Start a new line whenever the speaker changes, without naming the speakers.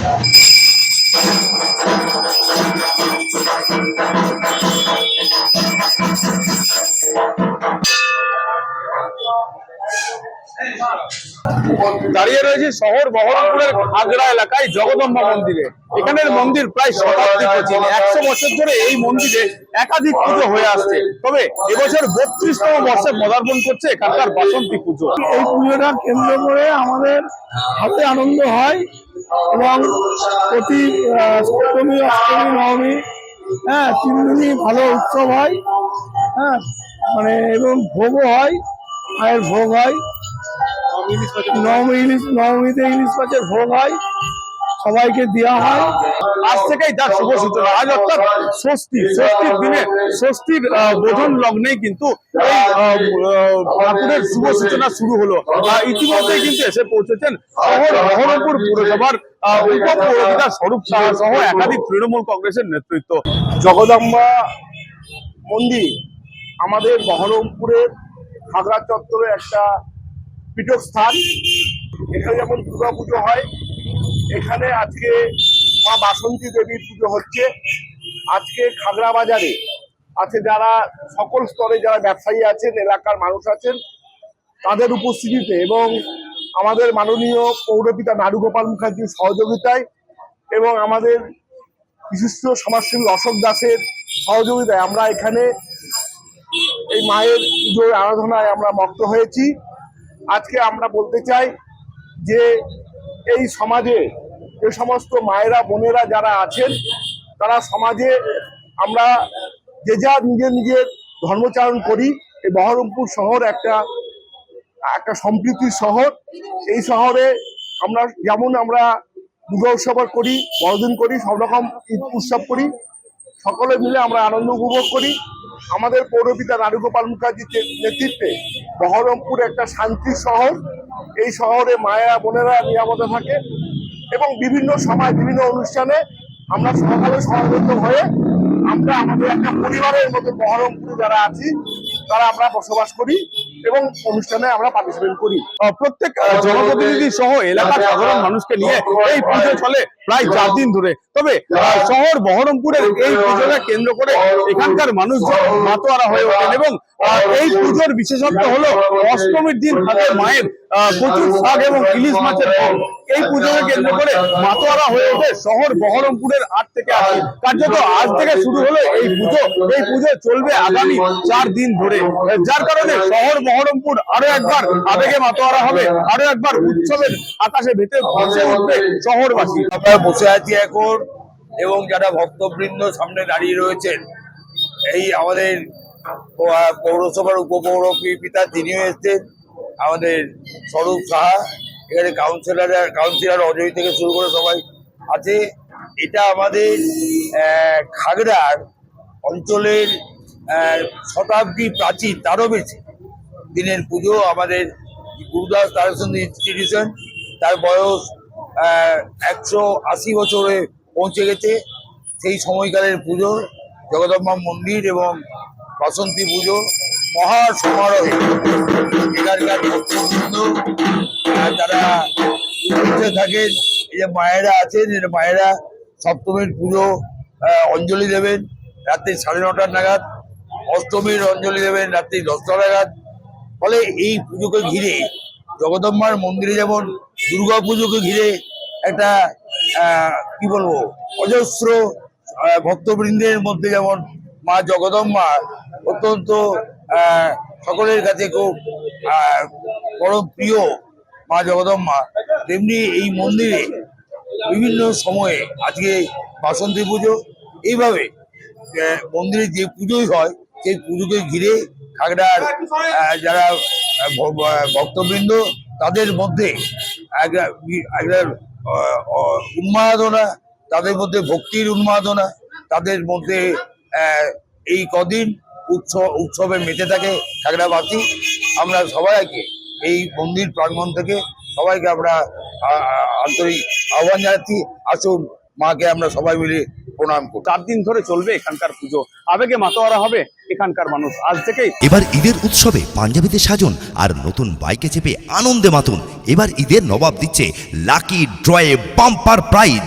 Thank you. দাঁড়িয়ে রয়েছে শহর বহরমপুরের আগ্রা এলাকায় জগদম্বা মন্দিরে। এখানের মন্দির প্রায় শতাব্দী প্রাচীন। একশো বছর ধরে এই মন্দিরে একাধিক পুজো হয়ে আসছে। তবে এবছর বত্রিশতম বর্ষে পদার্পণ করছে এখানকার বাসন্তী পুজো।
এই পুজোটা কেন্দ্র করে আমাদের হাতে আনন্দ হয় এবং প্রতি সপ্তমী, অষ্টমী, নবমী হ্যাঁ তিন দিনই ভালো উৎসব হয় হ্যাঁ মানে এবং ভোগও হয়। মায়ের ভোগ হয়। নবমী ইলিশ নবমীতে ইলিশ মাছের ভোগ হয়। সবাইকে দেওয়া হয়।
আজ থেকেই তার শুভ সূচনা। আজ অর্থাৎ ষষ্ঠী। ষষ্ঠীর দিনে ষষ্ঠীর বোধন লগ্নেই কিন্তু এই ঠাকুরের শুভ সূচনা শুরু হলো। ইতিমধ্যে কিন্তু এসে পৌঁছেছেন শহর বহরমপুর পুরসভার উপপৌরপিতা স্বরূপ সাহা সহ একাধিক তৃণমূল কংগ্রেসের নেতৃত্ব।
জগদম্বা মন্দির আমাদের বহরমপুরের খাগড়া চত্বরে একটা পীঠস্থান। এখানে যেমন দুর্গা পুজো হয়, এখানে আজকে মা বাসন্তী দেবীর পুজো হচ্ছে। আজকে খাগড়া বাজারে আছে যারা সকল স্তরে যারা ব্যবসায়ী আছেন, এলাকার মানুষ আছেন, তাদের উপস্থিতিতে এবং আমাদের মাননীয় পৌরপিতা নারুগোপাল মুখার্জির সহযোগিতায় এবং আমাদের বিশিষ্ট সমাজসেবী অশোক দাসের সহযোগিতায় আমরা এখানে এই মায়ের পুজোর আরাধনায় আমরা মক্ত হয়েছি। আজকে আমরা বলতে চাই যে এই সমাজে যে সমস্ত মায়েরা, বোনেরা যারা আছেন, তারা সমাজে আমরা যে যা নিজের নিজের ধর্মচারণ করি, এই বহরমপুর শহর একটা একটা সম্প্রীতির শহর। এই শহরে আমরা যেমন আমরা দুর্গা উৎসব করি, বড়দিন করি, সব রকম ঈদ উৎসব করি, সকলে মিলে আমরা আনন্দ উপভোগ করি। আমাদের পৌরপিতা নারুগোপাল মুখার্জির নেতৃত্বে বহরমপুর একটা শান্তির শহর এই শহরে মায়েরা বোনেরা নিরাপদে থাকে এবং বিভিন্ন সময় বিভিন্ন অনুষ্ঠানে আমরা সকালে সমাবেত হয়ে আমরা আমাদের একটা পরিবারের মতো বহরমপুরে যারা আছি তারা আমরা বসবাস করি এবং অনুষ্ঠানে আমরা পার্টিসিপেট করি।
প্রত্যেক জনপ্রতিনিধি সহ এলাকার সাধারণ মানুষকে নিয়ে এই পুজো চলে প্রায় চার দিন ধরে। তবে শহর বহরমপুরের এই পুজোকে কেন্দ্র করে এখানকার মানুষজন মাতোয়ারা হয়ে ওঠেন এবং এই পুজোর বিশেষত্ব হলো অষ্টমীর দিন হাতে মায়ের প্রচুর শাক এবং ইলিশ মাছের এই পুজোকে কেন্দ্র করে মাতোয়ারা হয়ে ওঠে শহর বহরমপুরের আট থেকে আশি কার্যত আজ থেকে শুরু হলো এই পুজো। এই পুজো চলবে আগামী চার দিন ধরে। যার কারণে শহর বহরমপুর আরও একবার আবেগে মাতোয়ারা হবে। আরও একবার উৎসবের আকাশে ভেতরে ভেসে উঠবে শহরবাসী।
বসে আছি এখন এবং যারা ভক্তবৃন্দ সামনে দাঁড়িয়ে রয়েছেন, এই আমাদের পৌরসভার উপপৌর পিতা তিনিও এসছেন, আমাদের স্বরূপ সাহা, এখানে কাউন্সিলর কাউন্সিলর অজয় থেকে শুরু করে সবাই আছে। এটা আমাদের খাগড়ার অঞ্চলের শতাব্দী প্রাচীন তারও বেশি দিনের পুজো আমাদের গুরুদাস তারচন্দ ইনস্টিটিউশন তার বয়স একশো আশি বছরে পৌঁছে গেছে। সেই সময়কালের পুজো জগদম্বা মন্দির এবং বাসন্তী পুজো মহা সমারোহে এখানকার তারা থাকেন, এই যে মায়েরা আছেন, এই মায়েরা সপ্তমীর পুজো অঞ্জলি দেবেন রাত্রি সাড়ে নটার নাগাদ, অষ্টমীর অঞ্জলি দেবেন রাত্রি দশটা নাগাদ। ফলে এই পুজোকে ঘিরে জগদম্বার মন্দিরে যেমন দুর্গা পুজোকে ঘিরে একটা কি বলব, অজস্র ভক্তবৃন্দের মধ্যে যেমন মা জগদম্বা অত্যন্ত সকলের কাছে খুব পরম প্রিয় মা জগদম্বা তেমনি এই মন্দিরে বিভিন্ন সময়ে আজকে বাসন্তী পুজো, এইভাবে মন্দিরে যে পুজোই হয় সেই পুজোকে ঘিরে খাগড়ার যারা ভক্তবৃন্দ, তাদের মধ্যে একটা উন্মাদনা, তাদের মধ্যে ভক্তির উন্মাদনা, তাদের মধ্যে এই কদিন উৎসব, উৎসবে মেতে থাকে খাগড়াবাসী। আমরা সবাইকে এই মন্দির প্রাঙ্গণ থেকে সবাইকে আমরা আন্তরিক আহ্বান জানাচ্ছি। আসুন মাকে আমরা সবাই মিলে প্রণাম করি
চার দিন ধরে চলবে এখানকার পুজো। আবেগে মাতোয়ারা হবে এখানকার মানুষ। আজ থেকে
এবার ঈদের উৎসবে পাঞ্জাবিতে সাজন আর নতুন বাইকে চেপে আনন্দে মাতুন। এবার ঈদের নবাব দিচ্ছে লাকি ড্রয়ে বাম্পার প্রাইজ।